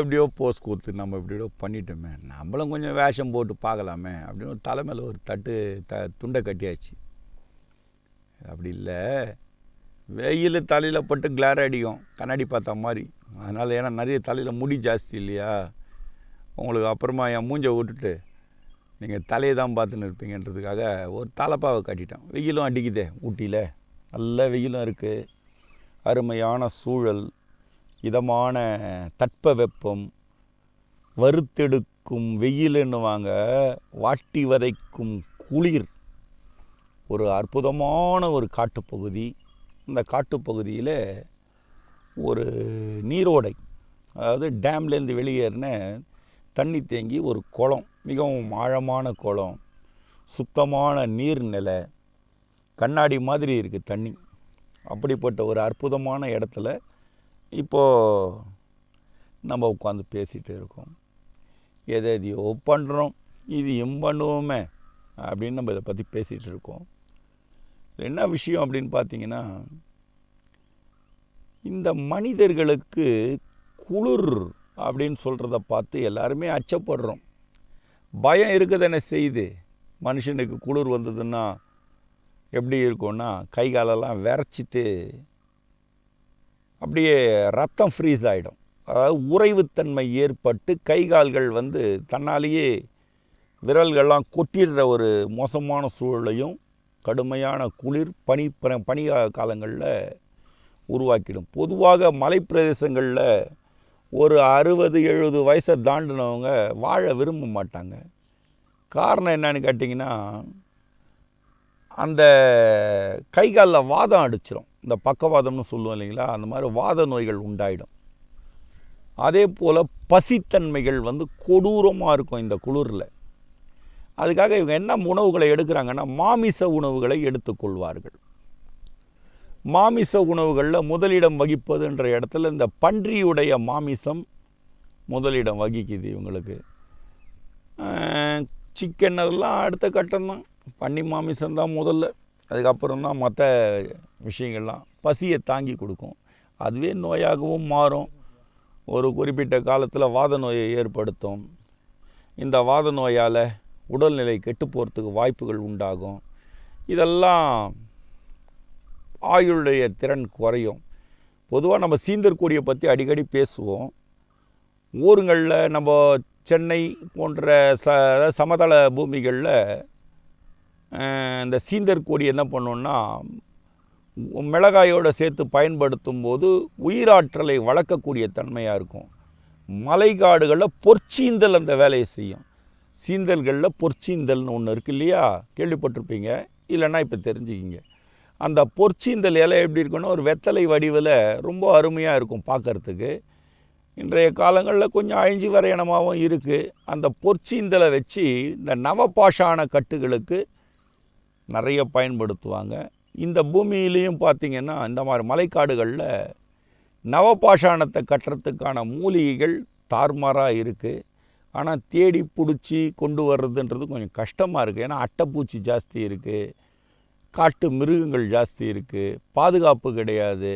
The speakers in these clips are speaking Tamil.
எப்படியோ போஸ் கொடுத்து நம்ம எப்படியோ பண்ணிட்டோமே. நம்மளும் கொஞ்சம் வேஷம் போட்டு பார்க்கலாமே அப்படின்னு ஒரு தலை மேலே ஒரு தட்டு த துண்டை கட்டியாச்சு. அப்படி இல்லை. வெயில் தலையில் பட்டு கிளார் அடிக்கும். கண்ணாடி பார்த்த மாதிரி. அதனால் ஏன்னா நிறைய தலையில் முடி ஜாஸ்தி இல்லையா? உங்களுக்கு அப்புறமா என் மூஞ்சை விட்டுட்டு நீங்கள் தலையை தான் பார்த்துன்னு இருப்பீங்கன்றதுக்காக ஒரு தலைப்பாவை கட்டிட்டேன். வெயிலும் அடிக்குதே ஊட்டியில். நல்ல வெயிலும் இருக்குது அருமையான சூழல். இதமான தட்ப வெப்பம் வறுத்தெடுக்கும் வெயிலுன்னுவாங்க வாட்டி வதைக்கும் குளிர். ஒரு அற்புதமான ஒரு காட்டுப்பகுதி. அந்த காட்டுப்பகுதியில் ஒரு நீரோடை அதாவது டேம்லேருந்து வெளியேறின தண்ணி தேங்கி ஒரு குளம் மிகவும் ஆழமான குளம் சுத்தமான நீர்நிலை கண்ணாடி மாதிரி இருக்குது தண்ணி. அப்படிப்பட்ட ஒரு அற்புதமான இடத்துல இப்போது நம்ம உட்காந்து பேசிகிட்டு இருக்கோம். எதை எதையோ பண்ணுறோம் இதையும் பண்ணுவோமே அப்படின்னு நம்ம இதை பற்றி பேசிகிட்டு இருக்கோம். என்ன விஷயம் அப்படின்னு பார்த்தீங்கன்னா இந்த மனிதர்களுக்கு குளிர் அப்படின்னு சொல்கிறத பார்த்து எல்லாருமே அச்சப்படுறோம். பயம் இருக்குதானே செய்து மனுஷனுக்கு குளிர் வந்ததுன்னா எப்படி இருக்கும்னா கை காலெல்லாம் விரைச்சிட்டு அப்படியே ரத்தம் ஃப்ரீஸ் ஆகிடும் அதாவது உறைவுத்தன்மை ஏற்பட்டு கை கால்கள் வந்து தன்னாலேயே விரல்கள்லாம் கொட்டிடுற ஒரு மோசமான சூழலையும் கடுமையான குளிர் பனி ப- பனி காலங்களில் உருவாக்கிடும். பொதுவாக மலைப்பிரதேசங்களில் ஒரு அறுபது எழுபது வயசை தாண்டினவங்க வாழ விரும்ப மாட்டாங்க. காரணம் என்னன்னு கேட்டிங்கன்னா அந்த கை காலில் வாதம் அடிச்சிடும் இந்த பக்கவாதம்னு சொல்லுவோம் இல்லைங்களா? அந்த மாதிரி வாத நோய்கள் உண்டாயிடும். அதே போல் பசித்தன்மைகள் வந்து கொடூரமாக இருக்கும் இந்த குளிரில். அதுக்காக இவங்க என்ன உணவுகளை எடுக்கிறாங்கன்னா மாமிச உணவுகளை எடுத்துக்கொள்வார்கள் மாமிச உணவுகளில் முதலிடம் வகிப்பதுன்ற இடத்துல இந்த பன்றியுடைய மாமிசம் முதலிடம் வகிக்குது இவங்களுக்கு. சிக்கன் அதெல்லாம் அடுத்த கட்டம்தான் பன்னி மாமிசம் தான் முதல்ல. அதுக்கப்புறம் தான் மற்ற விஷயங்கள்லாம் பசியை தாங்கி கொடுக்கும். அதுவே நோயாகவும் மாறும். ஒரு குறிப்பிட்ட காலத்தில் வாத நோயை ஏற்படுத்தும். இந்த வாத நோயால் உடல்நிலை கெட்டு போகிறதுக்கு வாய்ப்புகள் உண்டாகும். இதெல்லாம் ஆயுளுடைய திறன் குறையும். பொதுவாக நம்ம சீந்தர்கொடியை பற்றி அடிக்கடி பேசுவோம். ஊருங்களில் நம்ம சென்னை போன்ற ச அதாவது சமதள பூமிகளில் இந்த சீந்தர் கொடி என்ன பண்ணுன்னா மிளகாயோடு சேர்த்து பயன்படுத்தும் போது உயிராற்றலை வளர்க்கக்கூடிய தன்மையாக இருக்கும். மலைக்காடுகளில் பொற்சீந்தல் அந்த வேலையை செய்யும். சீந்தல்களில் பொற்சீந்தல்னு ஒன்று இருக்கு இல்லையா? கேள்விப்பட்டிருப்பீங்க. இல்லைன்னா இப்போ தெரிஞ்சுக்கிங்க. அந்த பொற்சீந்தல் இலை எப்படி இருக்குன்னா ஒரு வெத்தலை வடிவில் ரொம்ப அருமையாக இருக்கும் பார்க்குறதுக்கு. இன்றைய காலங்களில் கொஞ்சம் அழிஞ்சு வரையணமாகவும் இருக்குது அந்த பொற்சீந்தலை வச்சு இந்த நவபாஷான கட்டுகளுக்கு நிறைய பயன்படுத்துவாங்க. இந்த பூமியிலையும் பார்த்திங்கன்னா இந்த மாதிரி மலைக்காடுகளில் நவபாஷாணத்தை கட்டுறதுக்கான மூலிகைகள் தார்மாராக இருக்குது ஆனால் தேடி பிடிச்சி கொண்டு வர்றதுன்றது கொஞ்சம் கஷ்டமாக இருக்குது ஏன்னா அட்டைப்பூச்சி ஜாஸ்தி இருக்குது காட்டு மிருகங்கள் ஜாஸ்தி இருக்குது பாதுகாப்பு கிடையாது.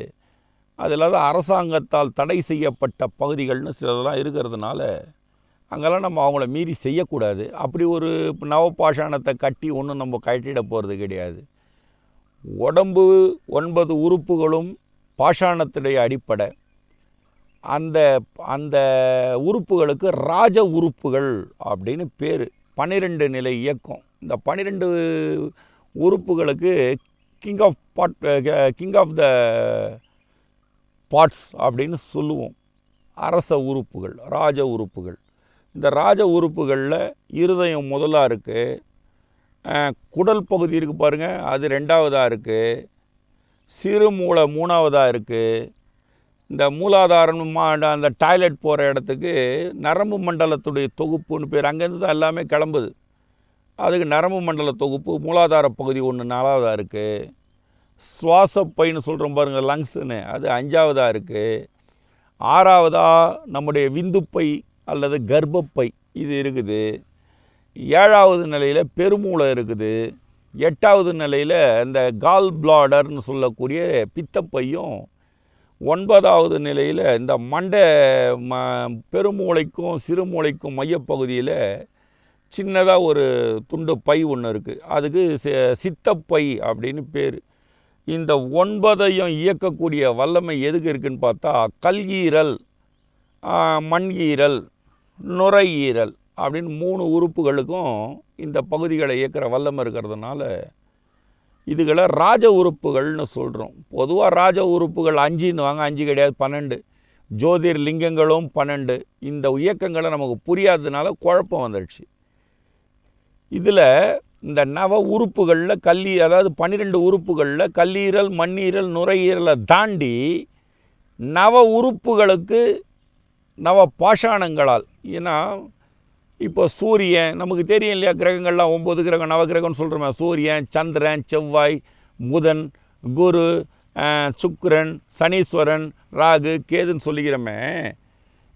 அது இல்லாத அரசாங்கத்தால் தடை செய்யப்பட்ட பகுதிகள்னு சிலதெல்லாம் இருக்கிறதுனால அங்கெல்லாம் நம்ம அவங்கள மீறி செய்யக்கூடாது. அப்படி ஒரு நவபாஷாணத்தை கட்டி ஒன்றும் நம்ம கட்டிட போகிறது கிடையாது. உடம்பு ஒன்பது உறுப்புகளும் பாஷாணத்துடைய அடிப்படை. அந்த அந்த உறுப்புகளுக்கு ராஜ உறுப்புகள் அப்படின்னு பேர். பன்னிரெண்டு நிலை இயக்கம். இந்த பன்னிரெண்டு உறுப்புகளுக்கு king of part king of the parts அப்படின்னு சொல்லுவோம். அரச உறுப்புகள் ராஜ உறுப்புகள். இந்த ராஜ உறுப்புகளில் இருதயம் முதலாக இருக்குது குடல் பகுதி இருக்குது பாருங்கள் அது ரெண்டாவதாக இருக்குது சிறு மூளை மூணாவதாக இருக்குது இந்த மூலாதாரம் அந்த டாய்லெட் போகிற இடத்துக்கு நரம்பு மண்டலத்துடைய தொகுப்புன்னு பேர் அங்கேருந்து தான் எல்லாமே கிளம்புது. அதுக்கு நரம்பு மண்டல தொகுப்பு மூலாதார பகுதி ஒன்று நாலாவதாக இருக்குது சுவாசப்பைன்னு சொல்கிறோம் பாருங்கள் லங்ஸுன்னு அது அஞ்சாவதாக இருக்குது ஆறாவதாக நம்முடைய விந்துப்பை அல்லது கர்ப்பப்பை இது இருக்குது. ஏழாவது நிலையில் பெருமூளை இருக்குது. எட்டாவது நிலையில் இந்த கால் பிளாடர்னு சொல்லக்கூடிய பித்தப்பையும் ஒன்பதாவது நிலையில் இந்த மண்டை ம பெருமூளைக்கும் சிறுமூளைக்கும் மையப்பகுதியில் சின்னதாக ஒரு துண்டு பை ஒன்று இருக்குது அதுக்கு சித்தப்பை அப்படின்னு பேர். இந்த ஒன்பதையும் இயக்கக்கூடிய வல்லமை எதுக்கு இருக்குன்னு பார்த்தா கல்கீரல் மண்கீரல் நுரையீரல் அப்படின்னு மூணு உறுப்புகளுக்கும் இந்த பகுதிகளை இயக்கிற வல்லம் இருக்கிறதுனால இதுகளை ராஜ உறுப்புகள்னு சொல்கிறோம் பொதுவாக ராஜ உறுப்புகள் அஞ்சுன்னு வாங்க அஞ்சு கிடையாது பன்னெண்டு. ஜோதிர் லிங்கங்களும் பன்னெண்டு. இந்த இயக்கங்களை நமக்கு புரியாததுனால குழப்பம் வந்துடுச்சு. இதில் இந்த நவ உறுப்புகளில் கல்லீ அதாவது பன்னிரெண்டு உறுப்புகளில் கல்லீரல் மண்ணீரல் நுரையீரலை தாண்டி நவ உறுப்புகளுக்கு நவ பாஷாணங்களால் ஏன்னா இப்போ சூரியன் நமக்கு தெரியும் இல்லையா கிரகங்கள்லாம் ஒம்பது கிரகம் நவகிரகம்னு சொல்கிறோமே சூரியன் சந்திரன் செவ்வாய் புதன் குரு அஹ், சுக்கிரன் சனீஸ்வரன் ராகு கேதுன்னு சொல்லிக்கிறோமே.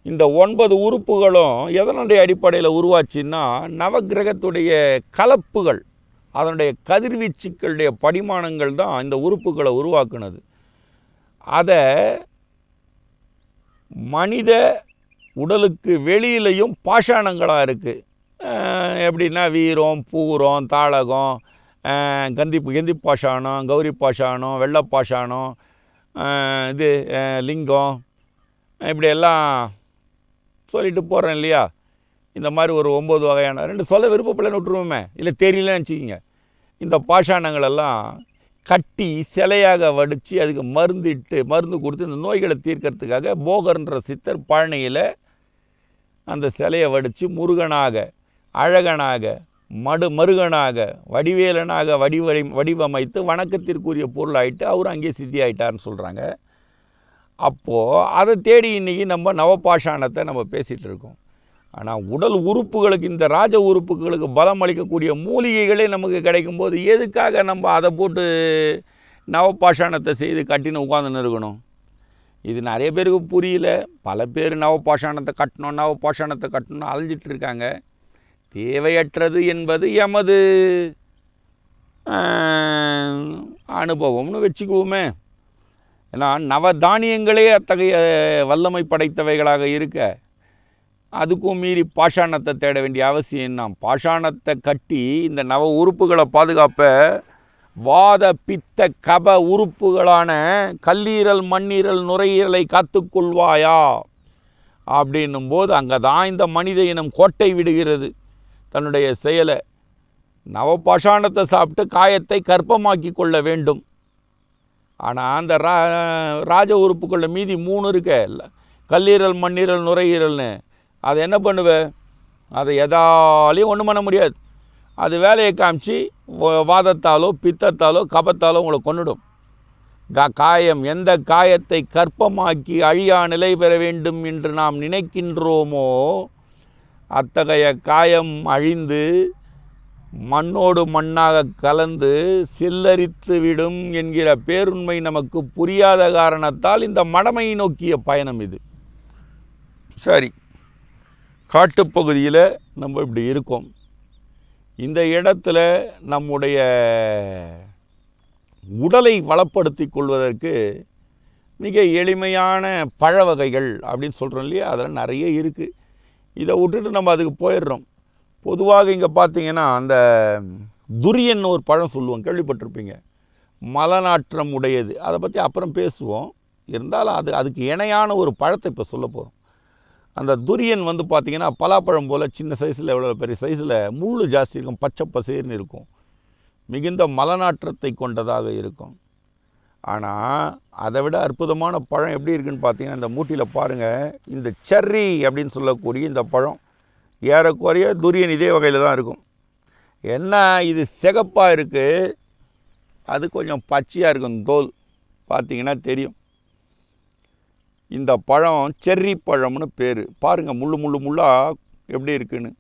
இந்த ஒன்பது உறுப்புகளும் எதனுடைய அடிப்படையில் உருவாச்சுன்னா நவக்கிரகத்துடைய கலப்புகள் அதனுடைய கதிர்வீச்சுக்களுடைய படிமானங்கள் தான் இந்த உறுப்புகளை உருவாக்குனது. அதை மனித உடலுக்கு வெளியிலையும் பாஷாணங்களாக இருக்குது எப்படின்னா வீரம் பூரம் தாளகம் கந்தி கந்தி பாஷாணம் கௌரி பாஷாணம் வெள்ளை பாஷாணம் இது லிங்கம் இப்படியெல்லாம் சொல்லிட்டு போகிறேன் இல்லையா? இந்த மாதிரி ஒரு ஒம்பது வகையான ரெண்டு சொல்ல விருப்பப்படலன்னு விட்டுருவோமே. இல்லை தெரியலன்னு வச்சுக்கிங்க. இந்த பாஷாணங்களெல்லாம் கட்டி சிலையாக வடித்து அதுக்கு மருந்திட்டு மருந்து கொடுத்து இந்த நோய்களை தீர்க்கறதுக்காக போகர்ன்ற சித்தர் பழனியில் அந்த சிலையை வடித்து முருகனாக அழகனாக மடு மருகனாக வடிவேலனாக வடிவடி வடிவமைத்து வணக்கத்திற்குரிய பொருளாயிட்டு அவரும் அங்கேயே சித்தி ஆயிட்டார்னு சொல்கிறாங்க அப்போது அதை தேடி இன்றைக்கி நம்ம நவபாஷாணத்தை நம்ம பேசிகிட்டு இருக்கோம். ஆனால் உடல் உறுப்புகளுக்கு இந்த ராஜ உறுப்புகளுக்கு பலம் அளிக்கக்கூடிய மூலிகைகளே நமக்கு கிடைக்கும்போது எதுக்காக நம்ம அதை போட்டு நவபாஷாணத்தை செய்து கட்டின்னு உட்காந்துன்னு இருக்கணும் இது நிறைய பேருக்கு புரியல. பல பேர் நவபாஷாணத்தை கட்டணும் நவபாஷாணத்தை கட்டணும்னு அலைஞ்சிட்டு இருக்காங்க. தேவையற்றது என்பது எமது அனுபவம்னு வச்சுக்குவோமே. ஏன்னா நவதானியங்களே அத்தகைய வல்லமை படைத்தவைகளாக இருக்க அதுக்கும் மீறி பாஷாணத்தை தேட வேண்டிய அவசியம் என்ன? பாஷாணத்தை கட்டி இந்த நவ உறுப்புகளை பாதுகாப்ப வாத பித்த கப உறுப்புகளான கல்லீரல் மண்ணீரல் நுரையீரலை காத்துக்கொள்வாயா அப்படின்னும் போது அங்கே தான் இந்த மனித இனம் கோட்டை விடுகிறது. தன்னுடைய செயலை நவபாஷாணத்தை சாப்பிட்டு காயத்தை கற்பமாக்கி கொள்ள வேண்டும். ஆனால் அந்த ரா ராஜ உறுப்புக்குள்ள மீதி மூணு இருக்க. கல்லீரல் மண்ணீரல் நுரையீரல்னு. அதை என்ன பண்ணுவ? அதை எதாலையும் ஒன்றும் பண்ண முடியாது. அது வேலையை காமிச்சு வாதத்தாலோ பித்தத்தாலோ கபத்தாலோ உங்களை கொண்டுடும் கா- காயம் எந்த காயத்தை கற்பமாக்கி அழியா நிலை பெற வேண்டும் என்று நாம் நினைக்கின்றோமோ அத்தகைய காயம் அழிந்து மண்ணோடு மண்ணாக கலந்து சில்லரித்து விடும் என்கிற பேருண்மை நமக்கு புரியாத காரணத்தால் இந்த மடமை நோக்கிய பயணம் இது. சரி. காட்டுப்பகுதியில் நம்ம இப்படி இருக்கோம். இந்த இடத்துல நம்முடைய உடலை வளப்படுத்தி கொள்வதற்கு மிக எளிமையான பழ வகைகள் அப்படின்னு சொல்கிறோம் இல்லையா? அதெல்லாம் நிறைய இருக்குது இதை விட்டுட்டு நம்ம அதுக்கு போயிடுறோம். பொதுவாக இங்கே பார்த்தீங்கன்னா அந்த துரியன் ஒரு பழம் சொல்லுவோம். கேள்விப்பட்டிருப்பீங்க. மலநாற்றம் உடையது. அதை பற்றி அப்புறம் பேசுவோம். இருந்தாலும் அது அதுக்கு இணையான ஒரு பழத்தை இப்போ சொல்ல போகிறோம் அந்த துரியன் வந்து பார்த்திங்கன்னா பலாப்பழம் போல் சின்ன சைஸில் எவ்வளோ பெரிய சைஸில் முள் ஜாஸ்தி இருக்கும் பச்சை பசேர்னு இருக்கும். மிகுந்த மலநாற்றத்தை கொண்டதாக இருக்கும். ஆனால் அதை விட அற்புதமான பழம் எப்படி இருக்குன்னு பார்த்தீங்கன்னா இந்த மூட்டியில் பாருங்கள் இந்த செர்ரி அப்படின்னு சொல்லக்கூடிய இந்த பழம் ஏறக்குறைய துரியன் இதே வகையில் தான் இருக்கும். என்ன இது சிகப்பாக இருக்குது அது கொஞ்சம் பச்சையாக இருக்கும் தோல். பார்த்தீங்கன்னா தெரியும். இந்த பழம் செர்ரி பழம்னு பேர். பாருங்கள் முள்ளு முள்ளு முள்ளாக எப்படி இருக்குன்னு.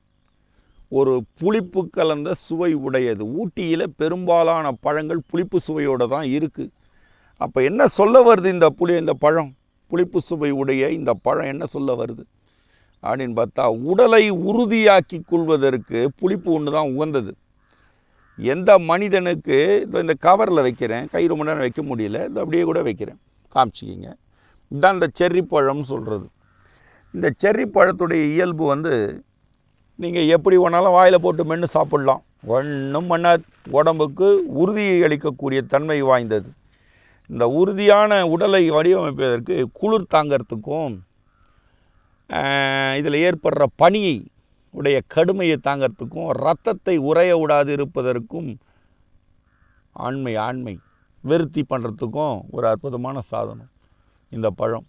ஒரு புளிப்பு கலந்த சுவை உடையது. ஊட்டியில் பெரும்பாலான பழங்கள் புளிப்பு சுவையோடு தான் இருக்குது அப்போ என்ன சொல்ல வருது இந்த புளி இந்த பழம்? புளிப்பு சுவை உடைய இந்த பழம் என்ன சொல்ல வருது? அப்படின்னு பார்த்தா உடலை உறுதியாக்கி கொள்வதற்கு புளிப்பு ஒன்று தான் உகந்தது. எந்த மனிதனுக்கு இந்த கவரில் வைக்கிறேன் கை ரொம்ப நேரம் வைக்க முடியல இது அப்படியே கூட வைக்கிறேன். காமிச்சிக்கிங்க. இதுதான் இந்த செர்ரி பழம்னு சொல்கிறது இந்த செர்ரி பழத்துடைய இயல்பு வந்து நீங்கள் எப்படி வேணாலும் வாயில் போட்டு மென்று சாப்பிட்லாம். ஒன்றும் பண்ண உடம்புக்கு உறுதியை அளிக்கக்கூடிய தன்மை வாய்ந்தது. இந்த உறுதியான உடலை வடிவமைப்பதற்கு குளிர் தாங்கிறதுக்கும் இதில் ஏற்படுற பனியை உடைய கடுமையை தாங்கிறதுக்கும் ரத்தத்தை உறைய விடாது இருப்பதற்கும் ஆண்மை ஆண்மை. விருத்தி பண்ணுறதுக்கும் ஒரு அற்புதமான சாதனம். இந்த பழம்.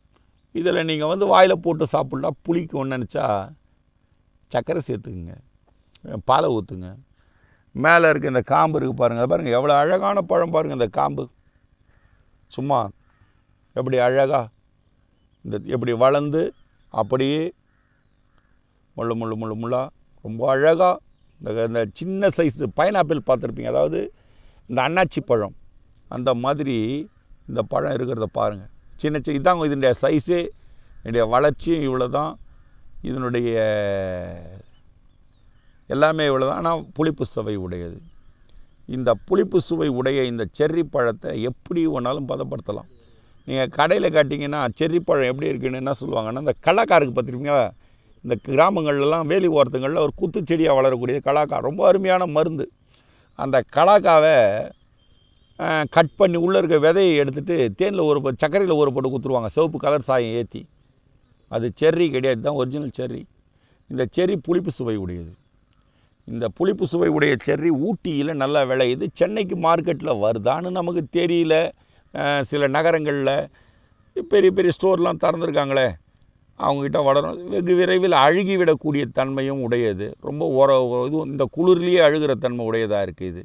இதில் நீங்கள் வந்து வாயில் போட்டு சாப்பிட்லாம் புளிக்கும்னு நினச்சா சர்க்கரை சேர்த்துக்குங்க. பாலை ஊற்றுங்க. மேலே இருக்க இந்த காம்பு இருக்குது பாருங்கள் அதை பாருங்கள் எவ்வளோ அழகான பழம் பாருங்கள் இந்த காம்பு. சும்மா எப்படி அழகாக இந்த எப்படி வளர்ந்து அப்படியே முள்ளு முள்ளு முள்ளு முள்ளா ரொம்ப அழகாக இந்த இந்த சின்ன சைஸு பைனாப்பிள் பார்த்துருப்பீங்க. அதாவது இந்த அன்னாச்சி பழம் அந்த மாதிரி இந்த பழம் இருக்கிறத பாருங்கள் சின்ன சின்ன இதாங்க இதனுடைய சைஸு இதனுடைய வளர்ச்சியும் இவ்வளோ தான் இதனுடைய எல்லாமே இவ்வளோ தான் ஆனால் புளிப்பு சுவை உடையது. இந்த புளிப்பு சுவை உடைய இந்த செர்ரி பழத்தை எப்படி வேணாலும் பதப்படுத்தலாம். நீங்கள் கடையில் காட்டிங்கன்னா செர்ரி பழம் எப்படி இருக்குன்னு என்ன சொல்லுவாங்கன்னா இந்த கலாக்காருக்கு பார்த்துருப்பீங்களா? இந்த கிராமங்கள்லாம் வேலி ஓரத்துங்களில் ஒரு குத்து செடியாக வளரக்கூடிய கலாக்கா ரொம்ப அருமையான மருந்து. அந்த கலாக்காவை கட் பண்ணி உள்ளே இருக்க விதையை எடுத்துகிட்டு தேனில் ஒரு சர்க்கரையில் ஒரு போட்டு கொடுத்துருவாங்க சிவப்பு கலர் சாயம் ஏற்றி அது செர்ரி கிடையாது. தான் ஒரிஜினல் செர்ரி. இந்த செர்ரி புளிப்பு சுவை உடையது. இந்த புளிப்பு சுவை உடைய செர்ரி ஊட்டியில் நல்லா விளையுது. சென்னைக்கு மார்க்கெட்டில் வருதான்னு நமக்கு தெரியல. சில நகரங்களில் பெரிய பெரிய ஸ்டோர்லாம் திறந்துருக்காங்களே. அவங்கக்கிட்ட வளரும். வெகு விரைவில் அழுகிவிடக்கூடிய தன்மையும் உடையது. ரொம்ப உர இதுவும் இந்த குளிர்லேயே அழுகிற தன்மை உடையதாக இருக்குது இது.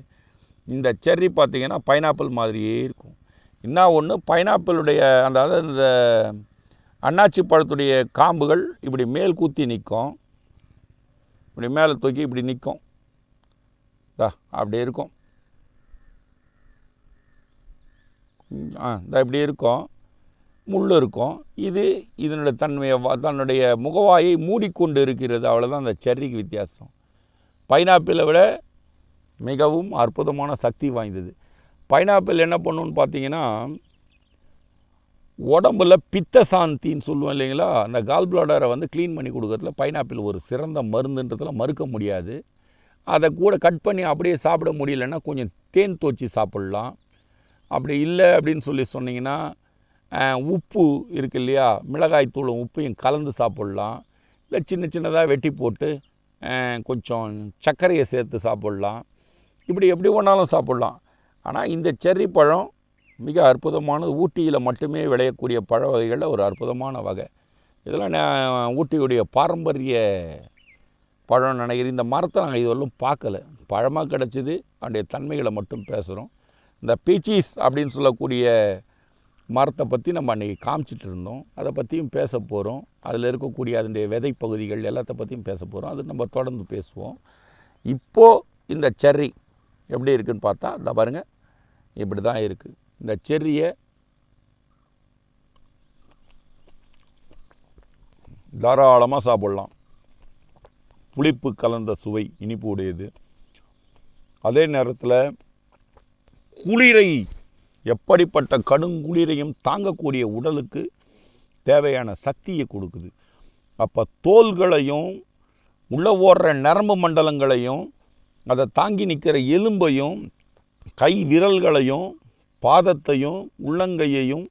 இந்த செர்ரி பார்த்திங்கன்னா பைனாப்பிள் மாதிரியே இருக்கும். என்ன ஒன்று பைனாப்பிளுடைய அந்த அதாவது இந்த அன்னாச்சி பழத்துடைய காம்புகள் இப்படி மேல் கூத்தி நிற்கும். இப்படி மேலே தூக்கி இப்படி நிற்கும். தா அப்படி இருக்கும். ஆ இந்த இப்படி இருக்கும். முள் இருக்கும். இது இதனுடைய தன்மையை தன்னுடைய முகவாயை மூடிக்கொண்டு இருக்கிறது. அவ்வளோதான் அந்த செர்ரிக்கு வித்தியாசம். பைனாப்பிளை விட மிகவும் அற்புதமான சக்தி வாய்ந்தது. பைனாப்பிள் என்ன பண்ணுன்னு பார்த்தீங்கன்னா உடம்புல பித்த சாந்தின்னு சொல்லுவோம் இல்லைங்களா? அந்த கால் பிளாடரை வந்து க்ளீன் பண்ணி கொடுக்கறதுல பைனாப்பிள் ஒரு சிறந்த மருந்துன்றதுல மறுக்க முடியாது. அதை கூட கட் பண்ணி அப்படியே சாப்பிட முடியலன்னா கொஞ்சம் தேன் தோச்சி சாப்பிட்லாம். அப்படி இல்லை அப்படின்னு சொல்லி சொன்னிங்கன்னா உப்பு இருக்கு இல்லையா? மிளகாய் தூளும் உப்பையும் கலந்து சாப்பிட்லாம். இல்லை சின்ன சின்னதாக வெட்டி போட்டு கொஞ்சம் சர்க்கரையை சேர்த்து சாப்பிட்லாம். இப்படி எப்படி வேணாலும் சாப்பிட்லாம். ஆனால் இந்த செர்ரி பழம் மிக அற்புதமானது. ஊட்டியில் மட்டுமே விளையக்கூடிய பழ வகைகளில் ஒரு அற்புதமான வகை. இதெல்லாம் நான் ஊட்டியுடைய பாரம்பரிய பழம் நினைக்கிறேன். இந்த மரத்தை நாங்கள் இதுவரையும் பார்க்கல. பழமாக கிடச்சிது அதனுடைய தன்மைகளை மட்டும் பேசுகிறோம் இந்த பீச்சீஸ் அப்படின்னு சொல்லக்கூடிய மரத்தை பற்றி நம்ம அன்றைக்கி காமிச்சிட்டு இருந்தோம். அதை பற்றியும் பேச போகிறோம் அதில் இருக்கக்கூடிய அதனுடைய விதை பகுதிகள் எல்லாத்த பற்றியும் பேச போகிறோம் அது நம்ம தொடர்ந்து பேசுவோம். இப்போது இந்த செர்ரி எப்படி இருக்குதுன்னு பார்த்தா இந்த பாருங்கள் இப்படி தான் இருக்குது இந்த செர்ரியை தாராளமாக சாப்பிட்லாம். புளிப்பு கலந்த சுவை இனிப்பு உடையது. அதே நேரத்தில் குளிரை எப்படிப்பட்ட கடுங்குளிரையும் தாங்கக்கூடிய உடலுக்கு தேவையான சக்தியை கொடுக்குது. அப்போ தோள்களையும் உள்ளே ஓடுற நரம்பு மண்டலங்களையும் அதை தாங்கி நிற்கிற எலும்பையும் கை விரல்களையும் பாதத்தையும் உள்ளங்கையையும்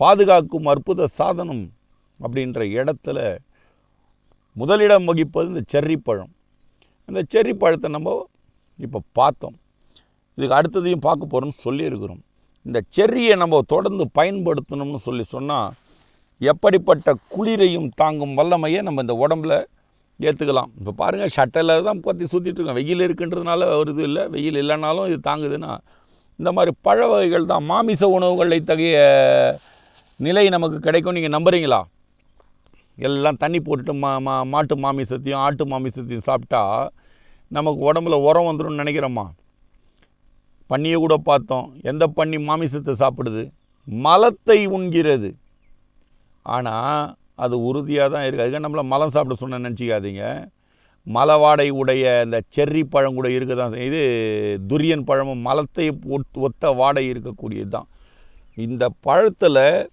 பாதுகாக்கும் அற்புத சாதனம் அப்படின்ற இடத்துல முதலிடம் வகிப்பது இந்த செர்ரி பழம் இந்த செர்ரி பழத்தை நம்ம இப்போ பார்த்தோம். இதுக்கு அடுத்ததையும் பார்க்க போகிறோம்னு சொல்லியிருக்கிறோம். இந்த செர்ரியை நம்ம தொடர்ந்து பயன்படுத்தணும்னு சொல்லி சொன்னால் எப்படிப்பட்ட குளிரையும் தாங்கும் வல்லமையை நம்ம இந்த உடம்புல ஏற்றுக்கலாம் இப்போ பாருங்கள் ஷட்டில் தான் பற்றி சுற்றிட்டுருக்கோம் வெயில் இருக்குன்றதுனால ஒரு இது இல்லை. வெயில் இல்லைனாலும் இது தாங்குதுன்னா இந்த மாதிரி பழ வகைகள் தான் மாமிச உணவுகளை இத்தகைய நிலை நமக்கு கிடைக்கும் நீங்கள் நம்புகிறீங்களா எல்லாம் தண்ணி போட்டுட்டு மா மா மாட்டு மாமிசத்தையும் ஆட்டு மாமிசத்தையும் சாப்பிட்டா நமக்கு உடம்புல உரம் வந்துடும் நினைக்கிறோமா? பன்னியை கூட பார்த்தோம். எந்த பன்னி மாமிசத்தை சாப்பிடுது? மலத்தை உண்கிறது. ஆனால் அது உறுதியாக தான் இருக்குது அதுக்காக நம்மள மலம் சாப்பிட சொன்ன நினச்சிக்காதீங்க. மலை வாடை உடைய இந்த செர்ரி பழம் கூட இருக்க தான் செய்யுது. இது துரியன் பழமும் மலத்தை ஒத்- ஒத்த வாடை இருக்கக்கூடியது தான். இந்த பழத்தில்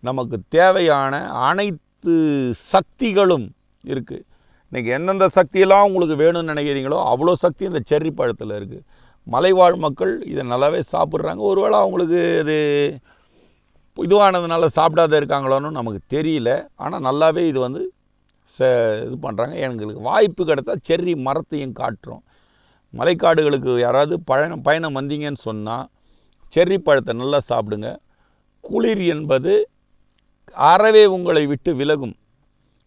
நமக்கு தேவையான அனைத்து சக்திகளும் இருக்குது இன்றைக்கி எந்தெந்த சக்தியெல்லாம் உங்களுக்கு வேணும்னு நினைக்கிறீங்களோ அவ்வளோ சக்தி இந்த செர்ரி பழத்தில் இருக்குது மலைவாழ் மக்கள் இதை நல்லாவே சாப்பிட்றாங்க. ஒருவேளை அவங்களுக்கு அது இதுவானதுனால சாப்பிடாத இருக்காங்களோன்னு நமக்கு தெரியல. ஆனால் நல்லாவே இது வந்து ச இது பண்ணுறாங்க எங்களுக்கு வாய்ப்பு கிடைத்தா செர்ரி மரத்தையும் காட்டுறோம். மலைக்காடுகளுக்கு யாராவது பயணம் பயணம் வந்தீங்கன்னு சொன்னால் செர்ரி பழத்தை நல்லா சாப்பிடுங்க. குளிர் என்பது அறவே உங்களை விட்டு விலகும்.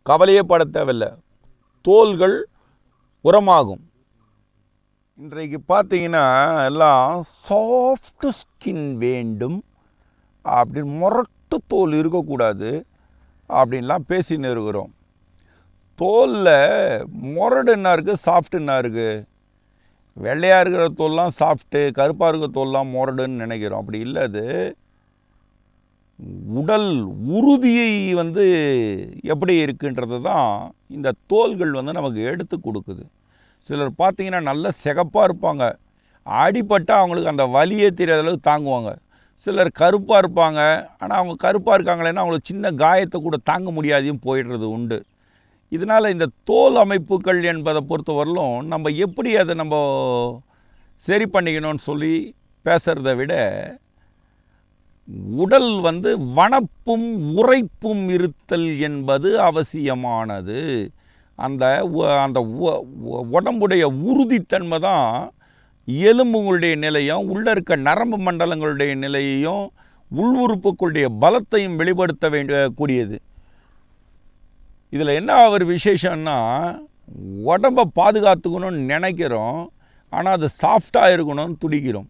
கவலையே பட தேவையில்லை. தோல்கள் உரமாகும். இன்றைக்கு பார்த்தீங்கன்னா எல்லாம் சாஃப்ட் ஸ்கின் வேண்டும். அப்படின்னு முரட்டு தோல் இருக்கக்கூடாது அப்படின்லாம் பேசின்னு இருக்கிறோம் தோலில் முரடு என்ன இருக்குது சாஃப்ட் என்ன இருக்குது வெள்ளையாக இருக்கிற தோல்லாம் சாஃப்ட்டு கருப்பாக இருக்கிற தோல்லாம் முரடுன்னு நினைக்கிறோம். அப்படி இல்லை அது. உடல் உறுதியை வந்து எப்படி இருக்குன்றது தான் இந்த தோல்கள் வந்து நமக்கு எடுத்து கொடுக்குது. சிலர் பார்த்தீங்கன்னா நல்ல சிகப்பாக இருப்பாங்க. அடிப்பட்டால் அவங்களுக்கு அந்த வலியே தெரியாத அளவுக்கு தாங்குவாங்க. சிலர் கருப்பாக இருப்பாங்க. ஆனால் அவங்க கருப்பாக இருக்காங்களேன்னா அவங்களுக்கு சின்ன காயத்தை கூட தாங்க முடியாதையும் போயிடுறது உண்டு. இதனால் இந்த தோல் அமைப்புகள் என்பதை பொறுத்தவரையிலும் நம்ம எப்படி அதை நம்ம சரி பண்ணிக்கணும்னு சொல்லி பேசுகிறத விட உடல் வந்து வனப்பும் உரைப்பும் இருத்தல் என்பது அவசியமானது. அந்த அந்த உடம்புடைய உறுதித்தன்மை தான் எலும்புகளுடைய நிலையும் உள்ளே இருக்க நரம்பு மண்டலங்களுடைய நிலையையும் உள் உறுப்புக்களுடைய பலத்தையும் வெளிப்படுத்த வேண்டிய கூடியது. இதில் என்ன ஒரு விசேஷம்னா உடம்பை பாதுகாத்துக்கணும்னு நினைக்கிறோம் ஆனால் அது சாஃப்டாக இருக்கணும்னு துடிக்கிறோம்.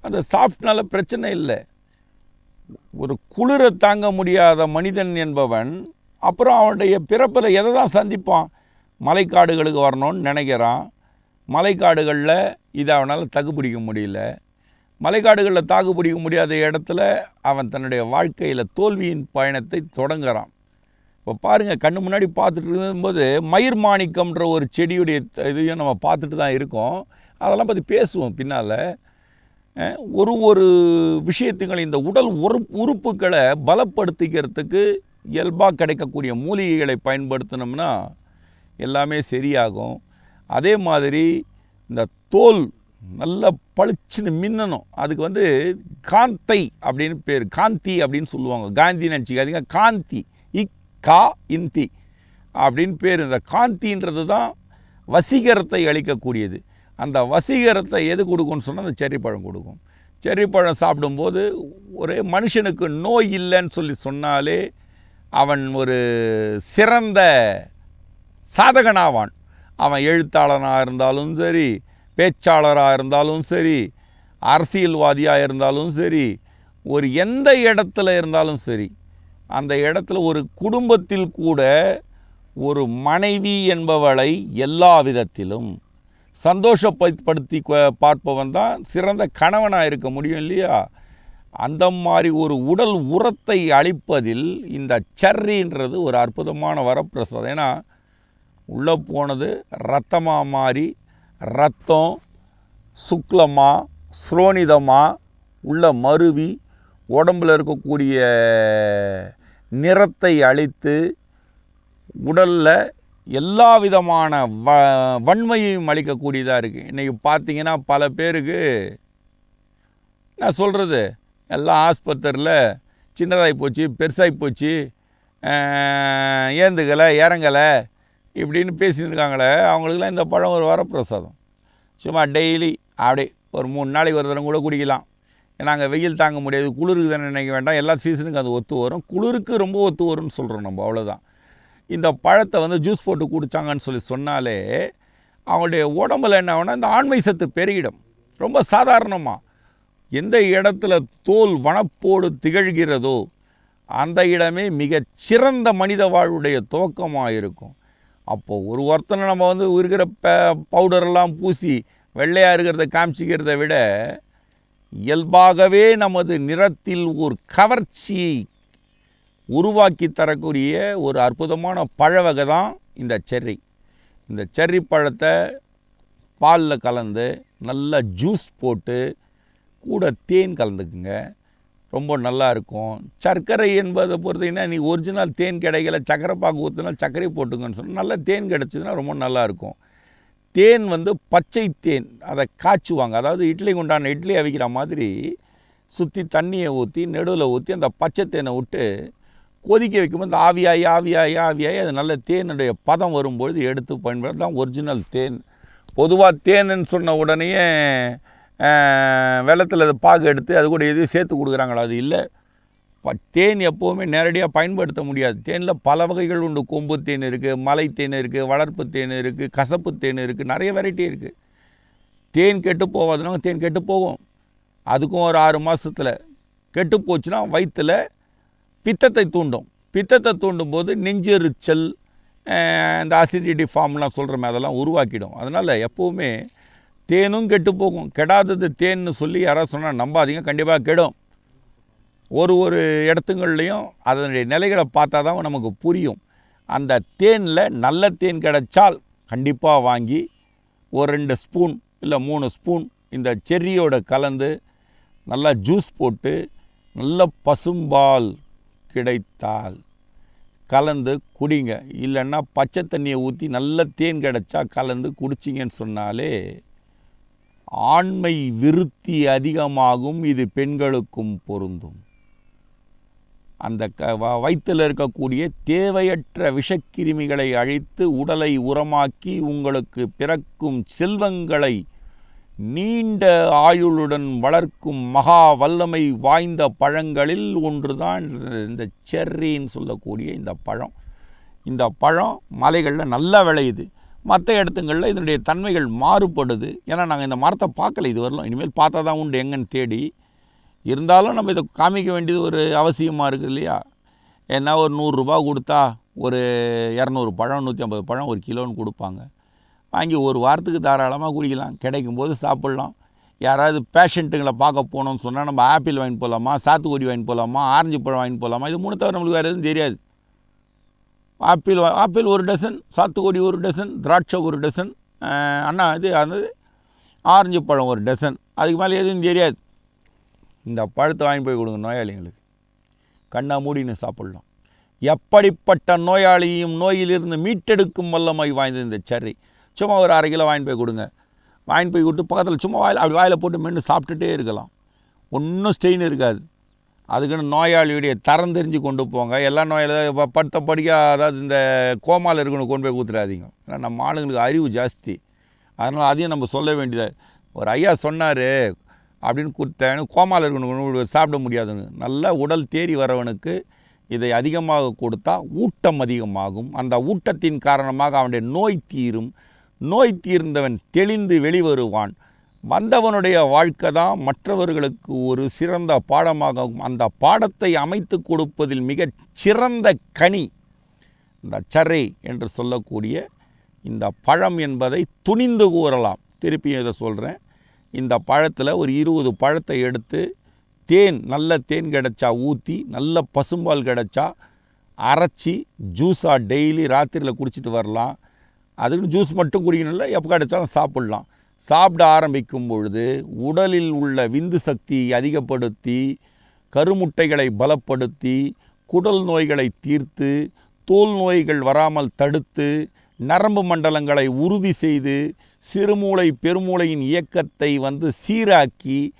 அந்த சாஃப்ட்னால பிரச்சனை இல்லை. ஒரு குளிரை தாங்க முடியாத மனிதன் என்பவன் அப்புறம் அவனுடைய பிறப்பில் எதை தான் சந்திப்பான்? மலைக்காடுகளுக்கு வரணும்னு நினைக்கிறான். மலைக்காடுகளில் இதை அவனால் தகுப்பிடிக்க முடியல. மலைக்காடுகளில் தாக்கு பிடிக்க முடியாத இடத்துல அவன் தன்னுடைய வாழ்க்கையில் தோல்வியின் பயணத்தை தொடங்குறான். இப்போ பாருங்கள் கண்ணு முன்னாடி பார்த்துட்டு இருக்கும்போது மயிர் மாணிக்கம்ன்ற ஒரு செடியுடைய இதையும் நம்ம பார்த்துட்டு தான் இருக்கோம். அதெல்லாம் பற்றி பேசுவோம் பின்னால். ஒரு ஒரு விஷயத்துங்களை இந்த உடல் உறு உறுப்புகளை பலப்படுத்திக்கிறதுக்கு இயல்பாக கிடைக்கக்கூடிய மூலிகைகளை பயன்படுத்தினோம்னா எல்லாமே சரியாகும். அதே மாதிரி இந்த தோல் நல்ல பளிச்சுன்னு மின்னணும். அதுக்கு வந்து காந்தை அப்படின்னு பேர். காந்தி அப்படின்னு சொல்லுவாங்க. காந்தி நினச்சிக்காதீங்க. காந்தி. இக் கா இந்தி அப்படின்னு பேர். இந்த காந்தின்றது தான் வசீகரத்தை அளிக்கக்கூடியது. அந்த வசீகரத்தை எது கொடுக்கும்னு சொன்னால் அந்த செர்ரி பழம் கொடுக்கும். செர்ரி பழம் சாப்பிடும்போது ஒரு மனுஷனுக்கு நோய் இல்லைன்னு சொல்லி சொன்னாலே அவன் ஒரு சிறந்த சாதகனாவான். அவன் எழுத்தாளனாக இருந்தாலும் சரி பேச்சாளராக இருந்தாலும் சரி அரசியல்வாதியாக இருந்தாலும் சரி ஒரு எந்த இடத்துல இருந்தாலும் சரி அந்த இடத்துல ஒரு குடும்பத்தில் கூட ஒரு மனைவி என்பவளை எல்லா விதத்திலும் சந்தோஷப்படுத்தி பார்ப்பவன் தான் சிறந்த கணவனாக இருக்க முடியும் இல்லையா? அந்த மாதிரி ஒரு உடல் உரத்தை அளிப்பதில் இந்த சர்ரின்றது ஒரு அற்புதமான வரப்பிரசாதம். ஏன்னா உள்ளே போனது ரத்தமாக மாறி ரத்தம் சுக்லமாக ஸ்ரோனிதமாக உள்ள மருவி உடம்பில் இருக்கக்கூடிய நிறத்தை அழித்து உடலில் எல்லா விதமான வ வன்மையையும் அளிக்கக்கூடியதாக இருக்குது இன்றைக்கி பார்த்தீங்கன்னா பல பேருக்கு நான் சொல்கிறது எல்லாம் ஆஸ்பத்திரியில் சின்னதாகி போச்சு பெருசாகி போச்சு ஏந்துக்கலை இறங்கலை இப்படின்னு பேசியிருக்காங்களே இருக்காங்களே அவங்களுக்குலாம் இந்த பழம் ஒரு வரப்பிரசாதம். சும்மா டெய்லி அப்படி ஒரு மூணு நாளைக்கு ஒரு தரம் கூட குடிக்கலாம். ஏன்னா அங்கே வெயில் தாங்க முடியாது குளிருக்கு தானே நினைக்க வேண்டாம். எல்லா சீசனுக்கும் அது ஒத்து வரும். குளிருக்கு ரொம்ப ஒத்து வரும்னு சொல்கிறோம் நம்ம அவ்வளோதான் இந்த பழத்தை வந்து ஜூஸ் போட்டு குடித்தாங்கன்னு சொல்லி சொன்னாலே அவங்களுடைய உடம்புல என்ன ஆகும்னா இந்த ஆண்மை சத்து பெருகிடும். ரொம்ப சாதாரணமாக எந்த இடத்துல தோல் வனப்போடு திகழ்கிறதோ அந்த இடமே மிகச் சிறந்த மனித வாழ்வுடைய துவக்கமாக இருக்கும் அப்போது ஒரு ஒருத்தனை நம்ம வந்து இருக்கிற ப பவுடரெல்லாம் பூசி வெள்ளையாக இருக்கிறத காமிச்சிக்கிறத விட இயல்பாகவே நமது நிறத்தில் ஒரு கவர்ச்சியை உருவாக்கி தரக்கூடிய ஒரு அற்புதமான பழவகை தான் இந்த செர்ரி. இந்த செர்ரி பழத்தை பாலில் கலந்து நல்லா ஜூஸ் போட்டு கூட தேன் கலந்துக்குங்க. ரொம்ப நல்லா இருக்கும் சர்க்கரை என்பதை பொறுத்தீங்கன்னா நீ ஒரிஜினல் தேன் கிடைக்கல சர்க்கரை பாக்கு ஊற்றினா சர்க்கரை போட்டுங்கன்னு சொன்னால் நல்ல தேன் கிடச்சிதுன்னா ரொம்ப நல்லா இருக்கும் தேன் வந்து பச்சை தேன் அதை காய்ச்சுவாங்க. அதாவது இட்லி உண்டான இட்லி அவிக்கிற மாதிரி சுற்றி தண்ணியை ஊற்றி நெடுவில் ஊற்றி அந்த பச்சை தேனை விட்டு கொதிக்க வைக்கும்போது அந்த ஆவியாகி ஆவியாகி ஆவியாகி அது நல்ல தேனுடைய பதம் வரும்பொழுது எடுத்து பயன்படுறது தான் ஒரிஜினல் தேன். பொதுவாக தேனுன்னு சொன்ன உடனேயே வெள்ளத்தில் அது பாகு எடுத்து அது கூட எதுவும் சேர்த்து கொடுக்குறாங்களா? அது இல்லை. தேன் எப்போவுமே நேரடியாக பயன்படுத்த முடியாது. தேனில் பல வகைகள் உண்டு. கொம்பு தேன் இருக்குது மலை தேன் இருக்குது வளர்ப்பு தேன் இருக்குது கசப்பு தேன் இருக்குது நிறைய வெரைட்டி இருக்குது தேன் கெட்டு போகாதுன்னா தேன் கெட்டு போகும். அதுக்கும் ஒரு ஆறு மாதத்தில் கெட்டு போச்சுன்னா வயிற்றில் பித்தத்தை தூண்டும். பித்தத்தை தூண்டும் போது நெஞ்செரிச்சல் இந்த அசிடிட்டி ஃபார்ம்லாம் சொல்கிறோமே அதெல்லாம் உருவாக்கிடும். அதனால் எப்போவுமே தேனும் கெட்டு போகும் கெடாதது தேன்னு சொல்லி யாராவது சொன்னால் நம்பாதீங்க கண்டிப்பாக கெடும். ஒரு ஒரு இடத்துங்கள்லையும் அதனுடைய நிலைகளை பார்த்தா தான் நமக்கு புரியும். அந்த தேனில் நல்ல தேன் கிடைச்சால் கண்டிப்பாக வாங்கி ஒரு ரெண்டு ஸ்பூன் இல்லை மூணு ஸ்பூன் இந்த செர்ரியோட கலந்து நல்லா ஜூஸ் போட்டு நல்ல பசும்பால் கிடைத்தால் கலந்து குடிங்க. இல்லைன்னா பச்சை தண்ணியை ஊற்றி நல்ல தேன் கிடைச்சா கலந்து குடிச்சிங்கன்னு சொன்னாலே ஆண்மை விருத்தி அதிகமாகும் இது பெண்களுக்கும் பொருந்தும். அந்த க வ- இருக்கக்கூடிய தேவையற்ற விஷக்கிருமிகளை அழித்து உடலை உரமாக்கி உங்களுக்கு பிறக்கும் செல்வங்களை நீண்ட ஆயுளுடன் வளர்க்கும் மகா வல்லமை வாய்ந்த பழங்களில் ஒன்றுதான் இந்த செர்ரின்னு சொல்லக்கூடிய இந்த பழம். இந்த பழம் மலைகளில் நல்லா விளையுது. மற்ற இடத்துங்களில் இதனுடைய தன்மைகள் மாறுபடுது. ஏன்னா நாங்கள் இந்த மரத்தை பார்க்கல இது வரலாம் இனிமேல் பார்த்தா தான் உண்டு எங்கன்னு தேடி. இருந்தாலும் நம்ம இதை காமிக்க வேண்டியது ஒரு அவசியமாக இருக்குது இல்லையா? ஏன்னா ஒரு நூறுரூபா கொடுத்தா ஒரு இரநூறு பழம் நூற்றி ஐம்பது பழம் ஒரு கிலோன்னு கொடுப்பாங்க. வாங்கி ஒரு வாரத்துக்கு தாராளமாக குடிக்கலாம். கிடைக்கும் போது சாப்பிட்லாம். யாராவது பேஷண்ட்டுங்களை பார்க்க போகணும்னு சொன்னால் நம்ம ஆப்பிள் வாங்கி போகலாமா சாத்துக்குடி வாங்கி போகலாமா ஆரஞ்சு பழம் வாங்கி போகலாமா இது மூணு தவிர நம்மளுக்கு வேறு எதுவும் தெரியாது. ஆப்பிள் ஆப்பிள் ஒரு டசன் சாத்துக்குடி ஒரு டசன் திராட்சை ஒரு டசன் அண்ணா இது அது ஆரஞ்சு பழம் ஒரு டசன். அதுக்கு மேலே எதுவும் தெரியாது. இந்த பழத்தை வாங்கி போய் கொடுங்க நோயாளிகளுக்கு கண்ணா மூடின்னு சாப்பிட்லாம். எப்படிப்பட்ட நோயாளியும் நோயிலிருந்து மீட்டெடுக்கும் வல்லமை வாய்ந்தது இந்த செர்ரி. சும்மா ஒரு அரை கிலோ வாங்கி போய் கொடுங்க. வாங்கி போய் கொடுத்து பக்கத்தில் சும்மா வாயில் அப்படி வாயில் போட்டு மென்று சாப்பிட்டுட்டே இருக்கலாம். ஒன்றும் ஸ்டெயின் இருக்காது. அதுக்குன்னு நோயாளியுடைய தரம் தெரிஞ்சு கொண்டு போங்க. எல்லா நோயாளி இப்போ படுத்த படிக்காக அதாவது இந்த கோமாவில் இருக்கணும் கொண்டு போய் ஊற்றுறாதீங்க ஏன்னா நம்ம ஆளுங்களுக்கு அறிவு ஜாஸ்தி. அதனால் அதையும் நம்ம சொல்ல வேண்டியது ஒரு ஐயா சொன்னார் அப்படின்னு கொடுத்தேன் கோமாவில் இருக்கணும் சாப்பிட முடியாதுன்னு. நல்ல உடல் தேறி வரவனுக்கு இதை அதிகமாக கொடுத்தா ஊட்டம் அதிகமாகும். அந்த ஊட்டத்தின் காரணமாக அவனுடைய நோய் தீரும். நோய் தீர்ந்தவன் தெளிந்து வெளிவருவான். வந்தவனுடைய வாழ்க்கை தான் மற்றவர்களுக்கு ஒரு சிறந்த பாடமாகும் அந்த பாடத்தை அமைத்து கொடுப்பதில் மிகச் சிறந்த கனி. இந்த சரை என்று சொல்லக்கூடிய இந்த பழம் என்பதை துணிந்து கூறலாம். திருப்பியும் இதை சொல்கிறேன் இந்த பழத்தில் ஒரு இருபது பழத்தை எடுத்து தேன் நல்ல தேன் கிடச்சா ஊற்றி நல்ல பசும்பால் கிடைச்சா அரைச்சி ஜூஸாக டெய்லி ராத்திரியில் குடிச்சிட்டு வரலாம். அதுக்கு ஜூஸ் மட்டும் குடிக்கணும்ல எப்போ கிடைச்சாலும் சாப்பிட்லாம். சாப்பிட ஆரம்பிக்கும் பொழுது உடலில் உள்ள விந்து சக்தியை அதிகப்படுத்தி கருமுட்டைகளை பலப்படுத்தி குடல் நோய்களை தீர்த்து தோல் நோய்கள் வராமல் தடுத்து நரம்பு மண்டலங்களை உறுதி செய்து சிறுமூளை பெருமூளையின் இயக்கத்தை வந்து சீராக்கி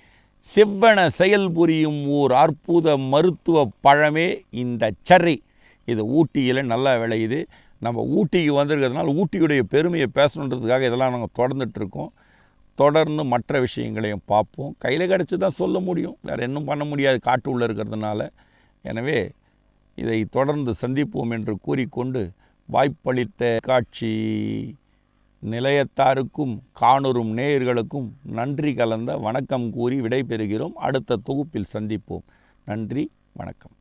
செவ்வன செயல் புரியும் ஓர் அற்புத மருத்துவ பழமே இந்த சர்ரி. இது ஊட்டியில் நல்லா விளையுது. நம்ம ஊட்டிக்கு வந்திருக்கிறதுனால ஊட்டியுடைய பெருமையை பேசணுன்றதுக்காக இதெல்லாம் நாங்கள் தொடர்ந்துட்டுருக்கோம் தொடர்ந்து மற்ற விஷயங்களையும் பார்ப்போம். கையில் கிடச்சி தான் சொல்ல முடியும். வேறு இன்னும் பண்ண முடியாது. காட்டு உள்ளே இருக்கிறதுனால. எனவே இதை தொடர்ந்து சந்திப்போம் என்று கூறிக்கொண்டு வாய்ப்பளித்த காட்சி நிலையத்தாருக்கும் காணொரும் நேயர்களுக்கும் நன்றி கலந்த வணக்கம் கூறி விடைபெறுகிறோம். அடுத்த தொகுப்பில் சந்திப்போம். நன்றி வணக்கம்.